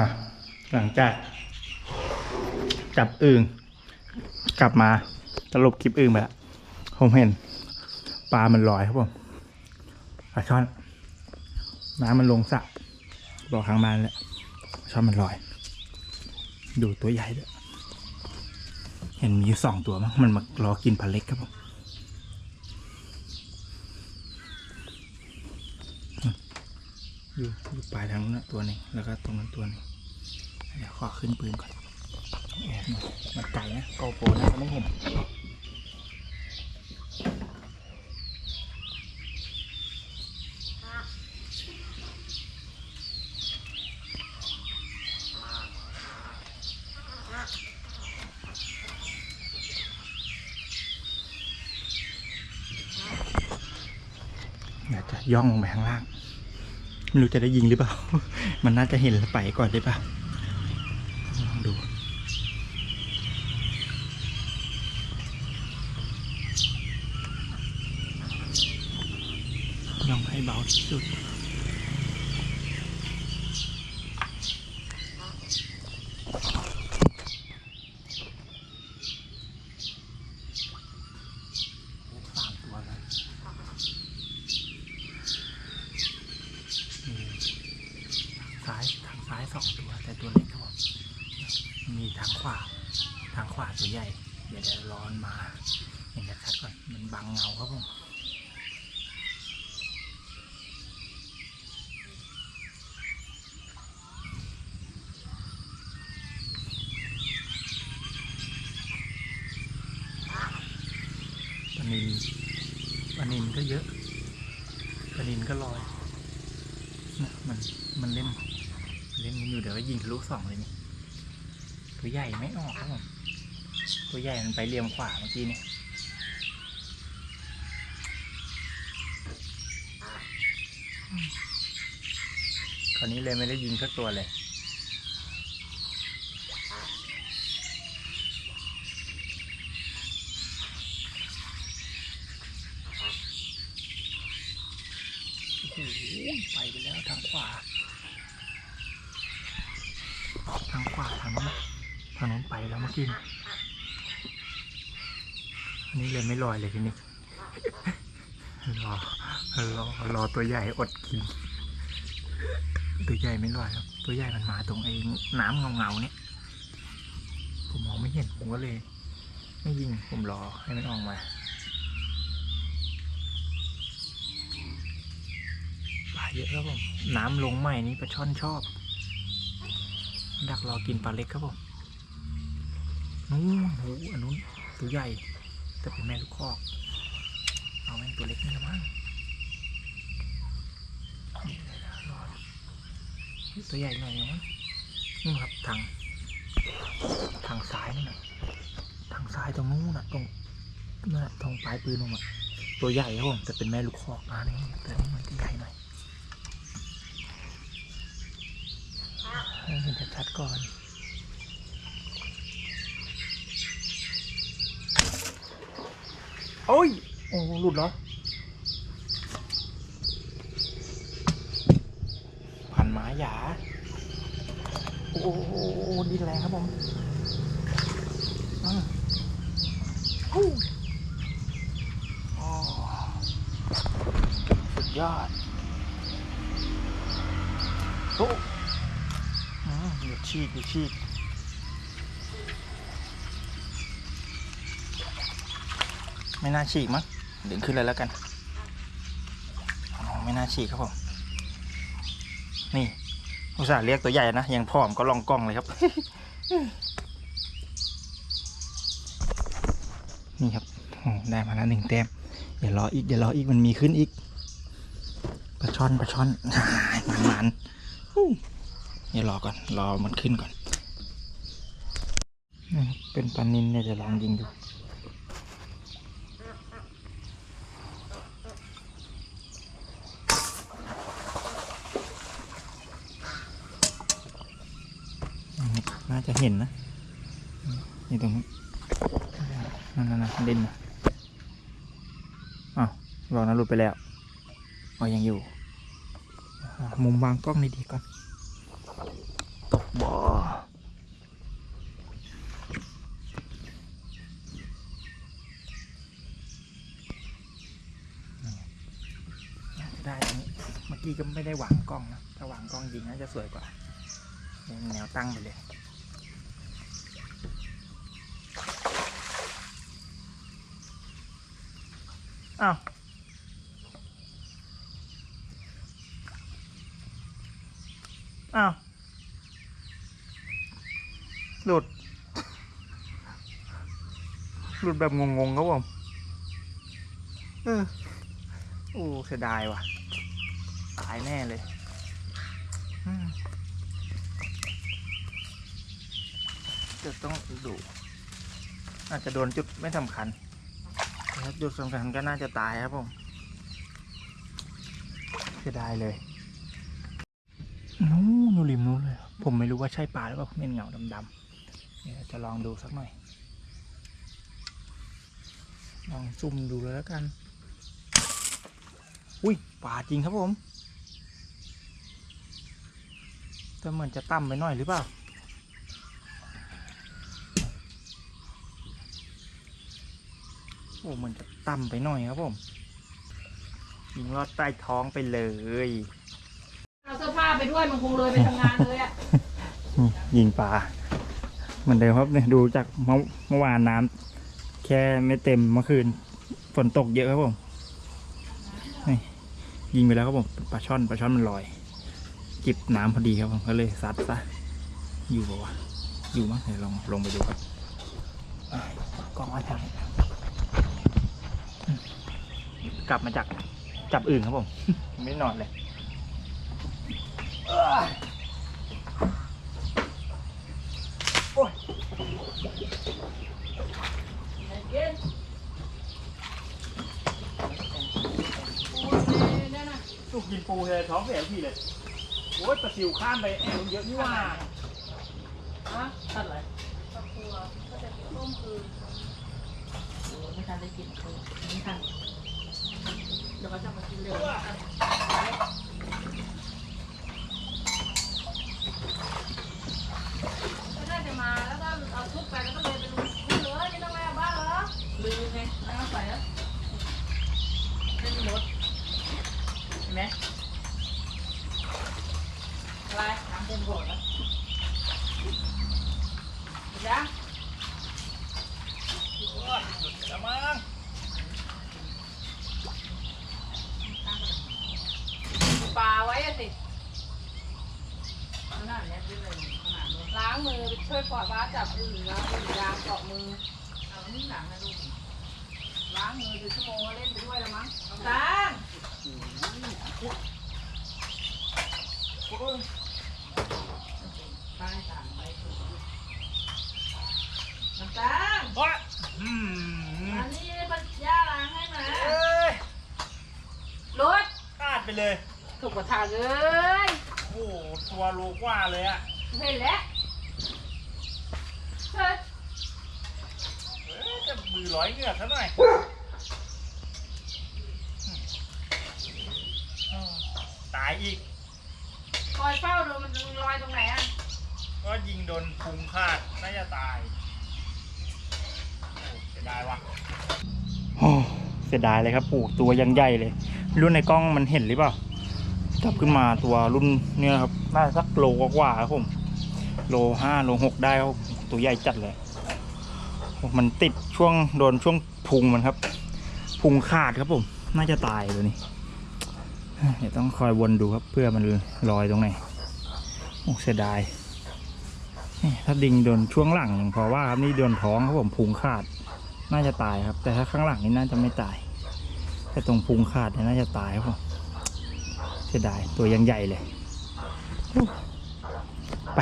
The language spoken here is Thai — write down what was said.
นะหลังจาก จับอึ่งกลับมาสรุปคลิปอึ่งไปแล้วผมเห็นปลามันลอยครับผมปลาช่อน น้ำมันลงสระบอกข้างบ้านแล้วช่อนมันลอย ดูตัวใหญ่ด้วยเห็นมีสองตัวมั้งมันมารอกินปลาเล็กครับผมอยู่ปลายทางนู้นตัวหนึงแล้วก็ตรงนั้นตัวหนึง เดี๋ยวขอขึ้นปืนก่อนต้องแอบหน่อยมันไกลนะโกโปรนะจะไม่เห็นเดี๋ยวจะย่องลงไปข้างล่าง ไม่รู้จะได้ยิงหรือเปล่า มันน่าจะเห็นแล้วไปก่อนได้ปะลองดู ย่อง ให้เบาที่สุดสามตัวมีซ้ายทางซ้ายสองตัว แต่ตัวเล็กครับผมมีทางขวา ทางขวาตัวใหญ่ เดี๋ยวเดี๋ยวร้อนมา เห็นชัดก่อน มันบังเงาครับผมปลานินปลา นินก็เยอะปลานินก็ลอยนะมันมันเล่น เล่นมันอยู่เดี๋ยวก็ยิงทะลุสองเลยนี่ตัวใหญ่ไม่ออกครับผมตัวใหญ่มันไปเหลี่ยมขวาเมื่อกี้นี่คราวนี้เลยไม่ได้ยิงสักตัวเลย โอ้โห ไปไปแล้วทางขวา ทางขวาทางนู้นทางนู้นไปแล้วเมื่อกี้นะอันนี้เลยไม่ลอยเลยทีนี้รอรอรอตัวใหญ่อดกิน ตัวใหญ่ไม่ลอยครับ ตัวใหญ่มันมาตรงไอ้น้ำเงาเงาๆเนี่ย ผมมองไม่เห็นผมก็เลย ไม่ยิงผมรอให้มันออกมา ปลา เยอะครับผม น้ำลงใหม่นี้ปลาช่อนชอบ ดักรอกินปลาเล็กครับผม นู้นโหอันนู้นตัวใหญ่ แต่เป็นแม่ลูกคอก เอาแม่งตัวเล็กนี่ละมั้งนี่เลยนะรอตัวใหญ่หน่อยนะนี่ครับทางทางซ้ายนี่นะทางซ้ายตรงนู้นนะตรงนั่นตรงปลายปืนลงมาตัวใหญ่ครับผมแต่เป็นแม่ลูกคอกนะนี่แต่นี่มันจะใหญ่หน่อย ให้เห็นชัดๆก่อนโอ้ยโอ้หลุดเหรอ พันหมาหยา โอ้โหดินแรงครับผมสุดยอดโอ้ ฉีกเดี๋ยวฉีกไม่น่าฉีกมั้งดึงขึ้นเลยแล้วกันไม่น่าฉีกครับผม นี่ อุตส่าห์เรียกตัวใหญ่นะ ยังพร้อมก็ลองกล้องเลยครับ นี่ครับได้มาแล้วหนึ่งแต้มเดี๋ยวรออีกเดี๋ยวรออีกมันมีขึ้นอีกปลาช่อนปลาช่อนมันมัน ๆฮู้เดี๋ยรอก่อน รอมันขึ้นก่อน เป็นปลานินเนี่ยจะลองยิงดูน่าจะเห็นนะ นี่ตรงนี้นนั่นนั่นเด่นนะอ้าวรอนะหลุดไปแล้วอ๋อยังอยู่ มุมวางกล้องดีๆก่อน ตกบ่อได้เมื่อกี้ก็ไม่ได้หวางกล้องนะ ถ้าหวางกล้องยิงน่าจะสวยกว่า แนวตั้งไปเลยอ้าวอ้าว หลุด หลุดแบบงงๆครับผมเออโอ้เสียดายว่ะ ตายแน่เลยจะต้องดูอาจจะโดนจุดไม่สำคัญแต่ถ้าจุดสำคัญก็น่าจะตายครับผมเสียดายเลยนู้นูริมนู้นเลย ผมไม่รู้ว่าใช่ปลาหรือเปล่าเป็นเงาดำๆ จะลองดูสักหน่อย ลองซุ่มดูเลยแล้วกัน อุ้ยป่าจริงครับผมแต่เหมือนจะต่ำไปหน่อยหรือเปล่าโอ้เหมือนจะต่ำไปหน่อยครับผมยิงลอดใต้ท้องไปเลยเอาเสื้อผ้าไปด้วยมันคงเลยไปทำงานเลยอะนี่ยิงปลา เหมือนเดิมครับเนี่ยดูจากเมื่อเมื่อวานน้ำแค่ไม่เต็มเมื่อคืนฝนตกเยอะครับผมนี่ยิงไปแล้วครับผมปลาช่อนปลาช่อนมันลอย จิบน้ำพอดีครับผมก็เลยซัดซะอยู่ปะวะอยู่มั้งเดี๋ยวลองลงไปดูครับอะกล้องไว้ทางอืมกลับมาจากจับอื่นครับผม ไม่ได้นอนเลย สุกยินปูเลยท้องเสียทีเลยโอ้ยปลาซิวข้ามไปแอลเยอะนี่ว่าฮะตัดอะไรตะกัวก็จะเป็นต้มคือโอ้ไม่ทันได้กินเลยไม่ทันเดี๋ยวก็จะมากินเร็วก็น่าจะมาแล้วก็เอาชุดไปแล้วก็เลยไปลุยเลยไม่ต้องไปเอาบ้านเหรอลืมไงไม่ต้องใส่แล้วไม่มีรถเห็นไหม อะไรน้ำเต็มโบสถ์แล้วจ้ะจะมังปลาไว้อะสิขนาดนี้เป็นเลยขนาดนี้ล้างมือไปช่วยปล่อยปลาจับอื่นล้างมือยางเกาะมือเอานี่หนังนะลูกล้างมือดูชั่วโมงก็เล่นไปด้วยแล้วมั้งตางไปตางไป น้ำตาลโอ้ยอืมอันนี้ปัญญาล้างให้มาเอ้ยรถพลาดไปเลย ถูกกระถางเอ้ยโอ้โหตัวโลกว่าเลยอะเห็นแล้วเฮ้ยเอ้ยจะมือร้อยเหงือกซะหน่อยอืมตายอีก คอยเฝ้าดูมันลอยตรงไหนอะ ก็ ยิงโดนพุงคาดน่าจะตายเสียดายว่ะโอ้เสียดายเลยครับปู่ตัวยังใหญ่เลย รุ่นในกล้องมันเห็นหรือเปล่าจับขึ้นมาตัวรุ่นเนี่ยครับน่าสักโลกว่าครับผมโลห้าโลหกได้ครับตัวใหญ่จัดเลยมันติดช่วงโดนช่วงพุงมันครับ พุงขาดครับผม น่าจะตายตัวนี้เดี๋ยวต้องคอยวนดูครับเพื่อมันลอยตรงไหนโอ้เสียดาย ถ้าดิงโดนช่วงหลังอย่างพอว่าครับนี่โดนท้องครับผมพุงขาด น่าจะตายครับ แต่ถ้าข้างหลังนี่น่าจะไม่ตาย แต่ตรงพุงขาดเนี่ยน่าจะตายครับผมเสียดายตัวยังใหญ่เลย ไป